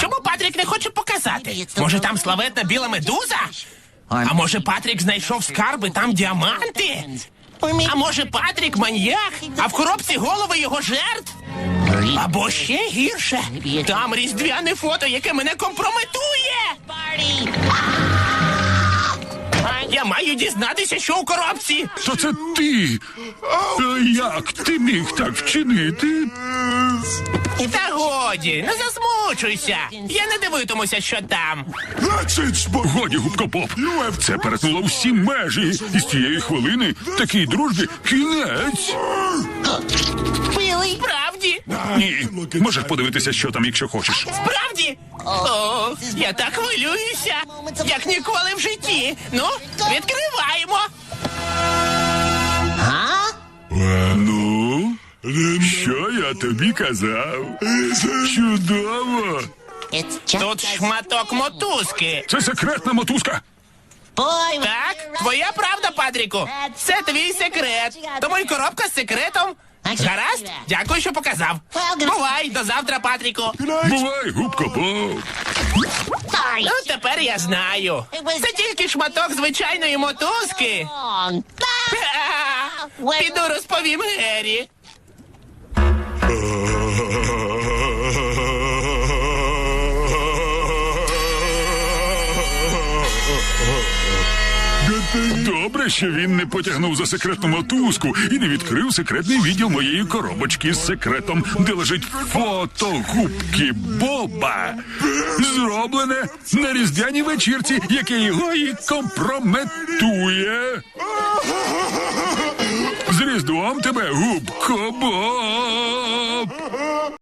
Чому Патрік не хоче показати? Може, там славетна біла медуза? А може, Патрік знайшов скарби, там діаманти? А може, Патрік маньяк, а в коробці голови його жертв? Або ще гірше. Там різдвяне фото, яке мене компрометує. Я маю дізнатися, що у коробці. То це ти. Як ти міг так вчинити? Та годі, не засмучуйся. Я не дивитимуся, що там. Годі, губко поп. Це перетнуло всі межі. І з цієї хвилини такій дружбі кінець. Справді? Ні. Можеш подивитися, що там, якщо хочеш. Справді? О, я так хвилююся, як ніколи в житті. Ну, відкриваємо. Ну, що я тобі казав? Чудово! Тут шматок мотузки. Це секретна мотузка. Так, твоя правда, Патріку. Це твій секрет. Тому й коробка з секретом. Гаразд, дякую, що показав. Бувай, до завтра, Патріку. Бувай, губко поп. Ну, тепер я знаю. Це тільки шматок звичайної мотузки. Піду розповім Гері. Добре, що він не потягнув за секретну мотузку і не відкрив секретний відділ моєї коробочки з секретом, де лежить фото губки Боба. Зроблене на різдвяній вечірці, яке його і компрометує. Тебе губ, кобо!